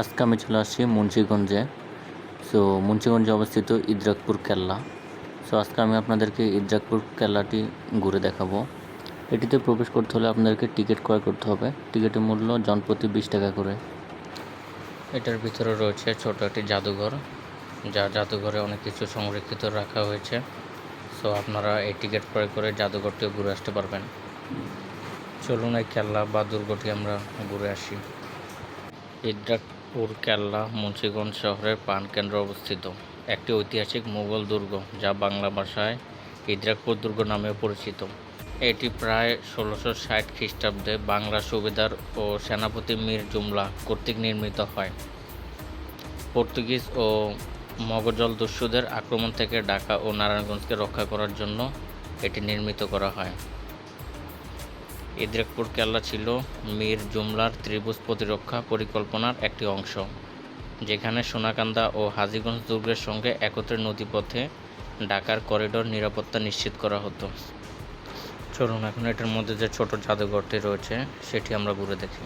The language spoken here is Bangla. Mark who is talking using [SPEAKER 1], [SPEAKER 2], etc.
[SPEAKER 1] আজকে আমি চলে আসছি মুন্সিগঞ্জে। সো মুন্সিগঞ্জে অবস্থিত ইদ্রাকপুর কেল্লা। সো আজকে আমি আপনাদেরকে ইদ্রাকপুর কেল্লাটি ঘুরে দেখাবো। এটিতে প্রবেশ করতে হলে আপনাদেরকে টিকিট ক্রয় করতে হবে। টিকিটের মূল্য জনপ্রতি বিশ টাকা করে। এটার ভিতরে রয়েছে ছোট একটি জাদুঘর। যা জাদুঘরে অনেক কিছু সংরক্ষিত রাখা হয়েছে। সো আপনারা এই টিকিট ক্রয় করে জাদুঘরটিও ঘুরে আসতে পারবেন। চলুন এই কেল্লা বা দুর্গটি আমরা ঘুরে আসি। ইদ্রাকপুর কেল্লা মুন্সিগঞ্জ শহরের প্রাণকেন্দ্র অবস্থিত। একটি ঐতিহাসিক মুঘল দুর্গ যা বাংলা ভাষায় ইদ্রাকপুর দুর্গ নামেও পরিচিত। এটি প্রায় ষোলোশো ষাট খ্রিস্টাব্দে বাংলা সুবেদার ও সেনাপতি মীর জুমলা কর্তৃক নির্মিত হয়। পর্তুগিজ ও মগজল দস্যুদের আক্রমণ থেকে ঢাকা ও নারায়ণগঞ্জকে রক্ষা করার জন্য এটি নির্মিত করা হয়। ইদ্রাকপুর কেল্লা ছিল মীর জুমলার ত্রিভুজ প্রতিরক্ষা পরিকল্পনার একটি অংশ, যেখানে সোনাকান্দা ও হাজিগঞ্জ দুর্গের সঙ্গে একত্রে নদীপথে ঢাকার করিডোর নিরাপত্তা নিশ্চিত করা হতো। চলুন এখন এটার মধ্যে যে ছোট জাদুঘরটি রয়েছে, সেটি আমরা ঘুরে দেখি।